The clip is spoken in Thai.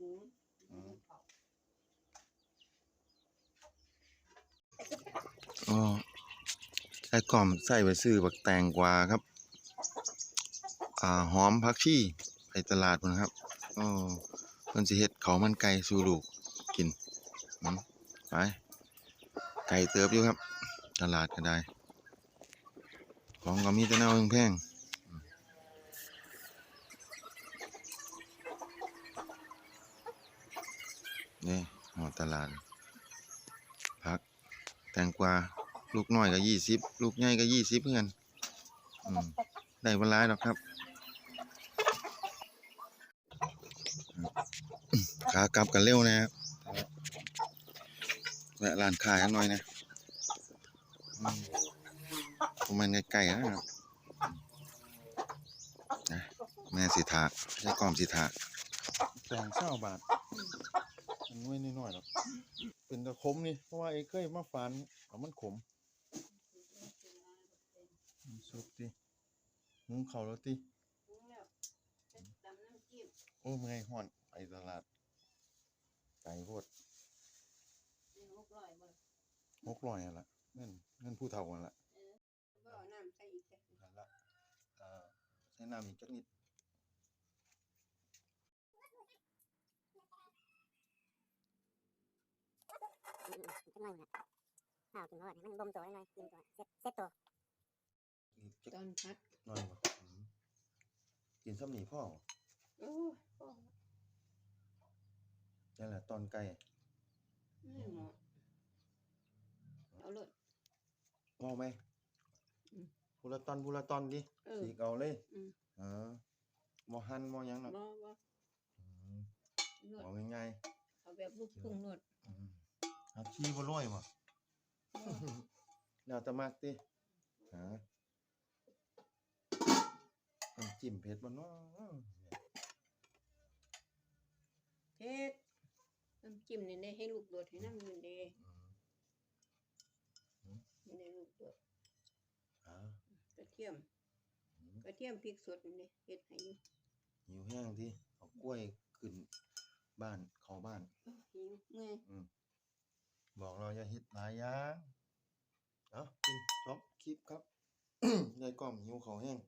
หูอืมอ๋อใส่กล่อมใส่ไปซื้อบักแตงกวาครับ อ่าหอมผักชีไปตลาดพุ่นครับอ๋อเพิ่นสิเฮ็ดข้ามันไก่สู่ลูกกินอืมไปไก่เติบอยู่ครับ ตลาดก็ได้ ของก็มีแต่แนวแพงๆอืม นี่หอตลาดผัก แตงกวาลูกน้อยก็ยี่สิบลูกใหญ่ก็ยี่สิบเพื่อนอได้บ่หลายดอกครับขากลับกันเร็วนะครับแวะร้านขายกันหน่อยนะอืมประมาณใกล้ๆนะครับนะแม่สิทาใช้กล่อมสิทาแตงเศร้าบาท มันน้อยน้อยหรอกเป็นตะขมนี่ เพราะว่าไอ้เคยมาฝานเอามันขมอืมสุกติหุงข้าวแล้วติหูแล้วจะตำน้ำจิ้มโอ้เมื่อยฮ้อนไปตลาดไก่โพดนี่หกร้อยบ่หกร้อยนั่นล่ะเงินเงินผู้เฒ่านั่นล่ะบ่เอาน้ำใส่อีกจ้ะนั่นล่ะเอ่อใช้น้ำอีกจักนิด อืมๆขึ้นมาหมดละข้าวกินรอดให้มันบ่มตัวหน่อยกินตัวเซ็ตเซ็ตตัวตอนพัดหน่อยบ่อืมกินซ้ำนี่พ่อโอ้ยพ่อนั่นแหละตอนไก่ไม่เหมาะเอาเลยงอไหมอืมพูละตอนพูละตอนดิเออสีกเอาเลยอืม เออบ่หั่นบ่หยังดอกบ่บ่อืมนวดเอง่ายเอาแบบลูกทุ่งนวดๆอืม อาชีบ่โรยบ่บ่แล้วแต่มักติฮะน้ำจิ้มเผ็ดบ่เนาะเฮ็ดน้ำจิ้มนี่ได้ให้ลูกโดดให้น้ำมันเด้อืมนี่ได้ลูกโดดอ่ากระเทียมอืมกระเทียมพริกสดนี่เด้เฮ็ดให้อยู่หิวแห้งติเอากล้วยขึ้นบ้านเข้าบ้านโอ้หิวเมื่อย บอกเราอย่าฮิตหลายอย่างเอ้ากินจบคลิปครับยายก้อมหิวข้าแห้ง